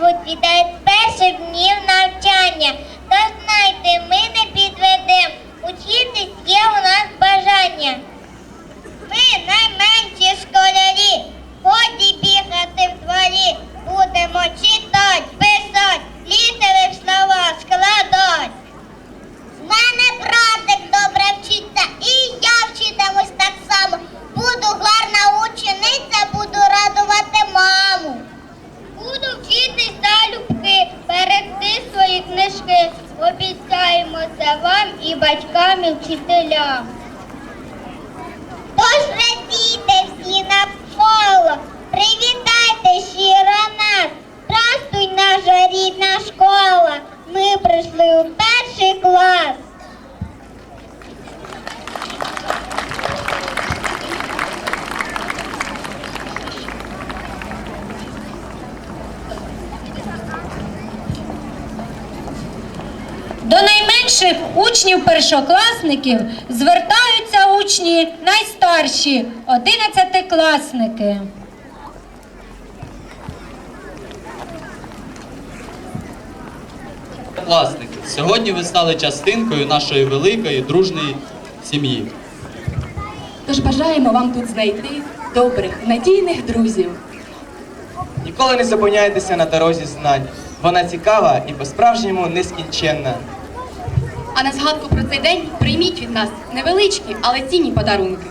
звуть, вітають з перших днів навчання. Та знайте, ми не підведемо, Учитись є у нас бажання. Ми найменші школярі, годі бігати в дворі. Будемо читати, писать, свої обіцяємося вам і батькам, і вчителям. Тож радійте всі навколо, привітайте щиро нас, Здравствуй, наша рідна школа, ми прийшли у перший клас. Найменших учнів першокласників звертаються учні найстарші одинадцятикласники. Класники, сьогодні ви стали частинкою нашої великої дружної сім'ї. Тож бажаємо вам тут знайти добрих, надійних друзів. Ніколи не зупиняйтеся на дорозі знань. Вона цікава і по-справжньому нескінченна. А на згадку про цей день прийміть від нас невеличкі, але цінні подарунки.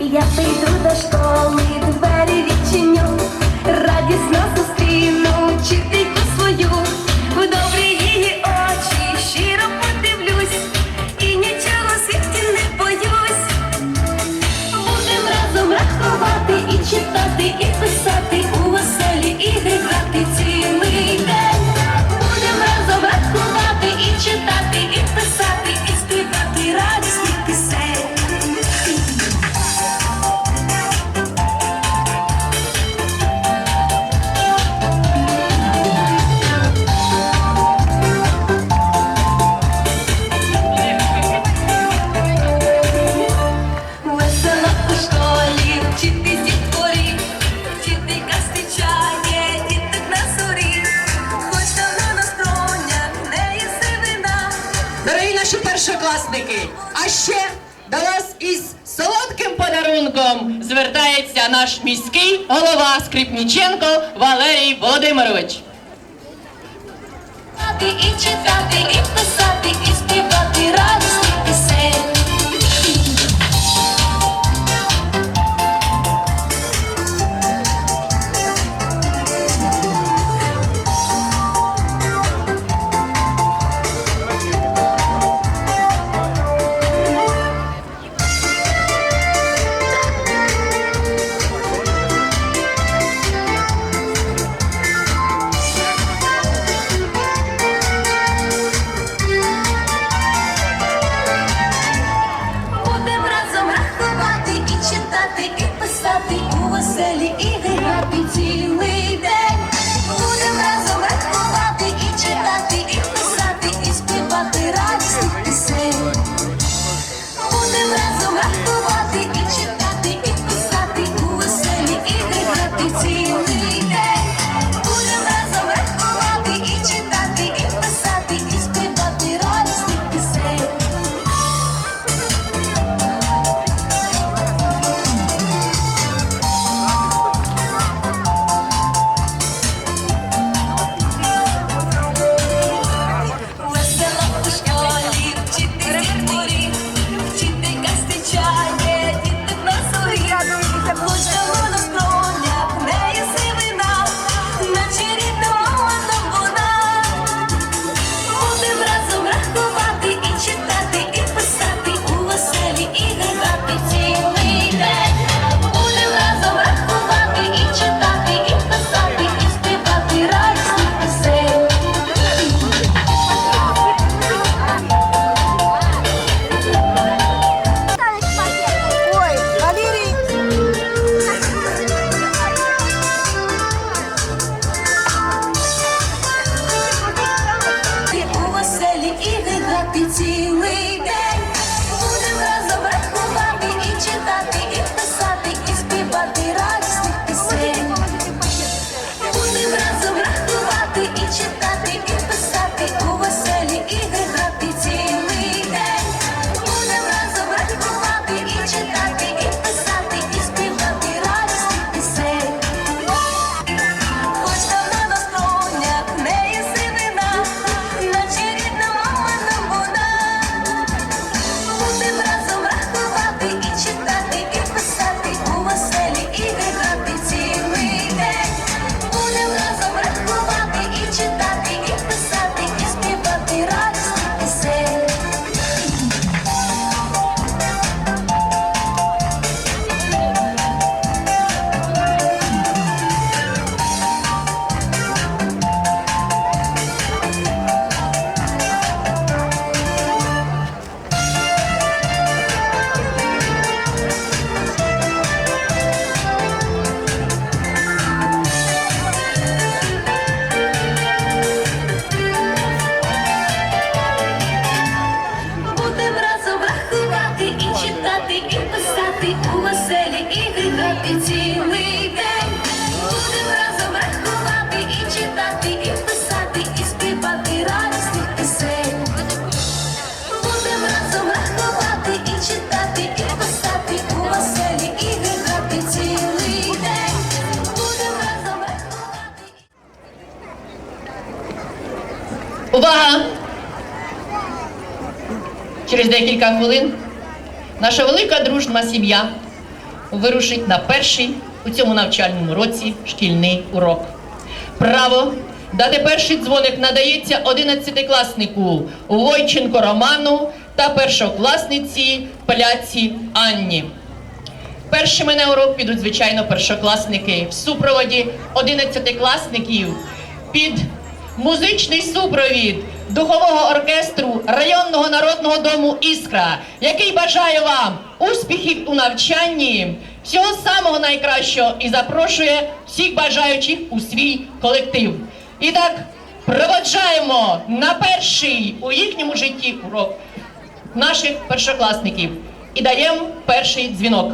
Я прийду до школи, і читати, і писати у веселі ігри а ще до нас із солодким подарунком звертається наш міський голова Скрипніченко Валерій Володимирович. І читати, і у Увага! Через декілька хвилин наша велика дружна сім'я вирушить на перший у цьому навчальному році шкільний урок. Право дати перший дзвоник надається 11-класнику Войченко Роману та першокласниці Пляці Анні. Першими на урок підуть, звичайно, першокласники в супроводі 11-класників під музичний супровід духового оркестру районного народного дому Іскра, який бажає вам успіхів у навчанні, всього самого найкращого і запрошує всіх бажаючих у свій колектив. І так, проводжаємо на перший у їхньому житті урок наших першокласників і даємо перший дзвінок.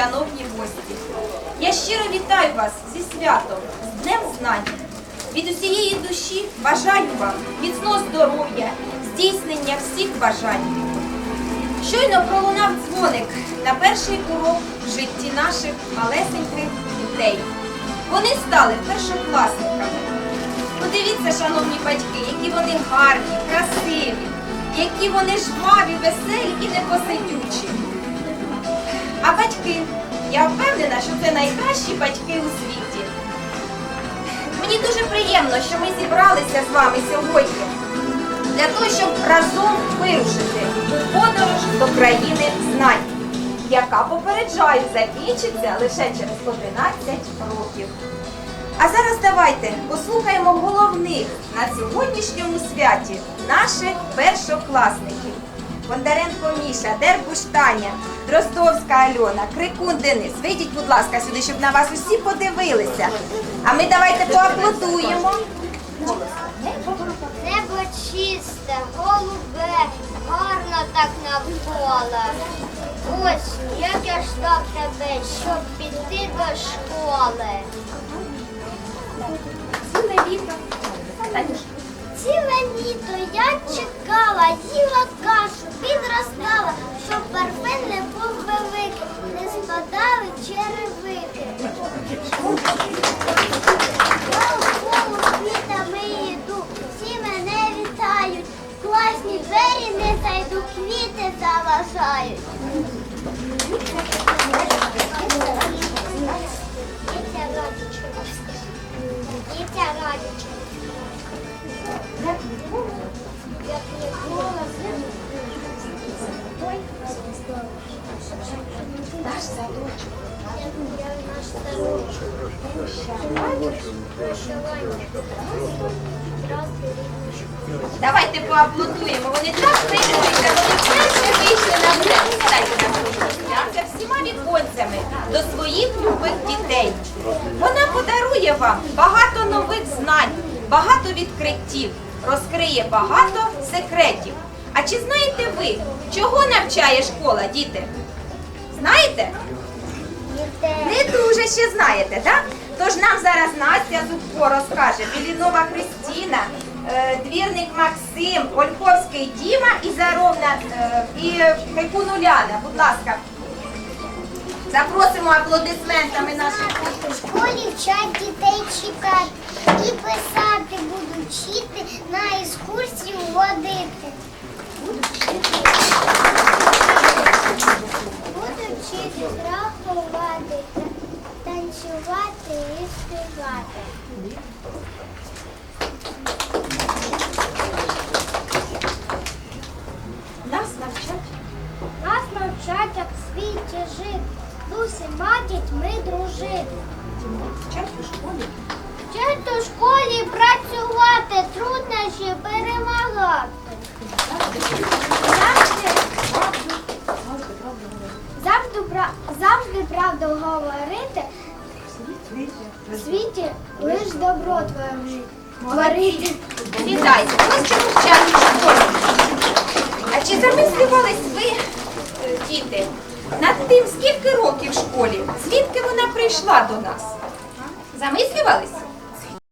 Шановні гості. Я щиро вітаю вас зі святом, з Днем Знань. Від усієї душі бажаю вам міцного здоров'я, здійснення всіх бажань. Щойно пролунав дзвоник на перший урок в житті наших малесеньких дітей. Вони стали першокласниками. Подивіться, шановні батьки, які вони гарні, красиві, які вони жваві, веселі і непосидючі. А батьки, я впевнена, що це найкращі батьки у світі. Мені дуже приємно, що ми зібралися з вами сьогодні для того, щоб разом вирушити у подорож до країни знань, яка попереджаю, закінчиться лише через 11 років. А зараз давайте послухаємо головних на сьогоднішньому святі наших першокласників. Бондаренко Міша, Дербуш Таня, Дроздовська Альона, Крикун Денис. Вийдіть, будь ласка, сюди, щоб на вас усі подивилися. А ми давайте поаплодуємо. Небо чисте, голубе, гарно так навколо. Ось, як я ждав тебе, щоб піти до школи. Ціле літо Ціле літо я чекала, їла підростала, щоб парфен не був великий, не спадали черевики. Навколо квітами йду, всі мене вітають, класні двері не зайду, квіти заважають. Наш садочок. Наш садочок. Давайте поаплодуємо. Вони так приймуться, вони вперше вийшли на сцену. Сідайте на свято всіма віконцями до своїх любих дітей. Вона подарує вам багато нових знань, багато відкриттів, розкриє багато секретів. А чи знаєте ви, чого навчає школа, діти? Знаєте? Не дуже ще знаєте, так? Тож нам зараз Настя Зубко розкаже, Білінова Христіна, е, двірник Максим, Ольховський Діма і Заровна е, і Уляна. Будь ласка. Запросимо аплодисментами наших. У школі вчать дітей читати і писати буду вчити, на екскурсію водити. Нас навчать. Нас навчать, як в світі жити, з усіма дітьми дружити. Вчать у школі. Вчать у школі працювати, труднощі перемагати. Завжди, завжди, завжди правду говорити. В світі лиш добро твоє творити. Сідайте. Ось чому вчать у. А чи замислювались ви, е, діти, над тим, скільки років в школі? Звідки вона прийшла до нас? Замислювались?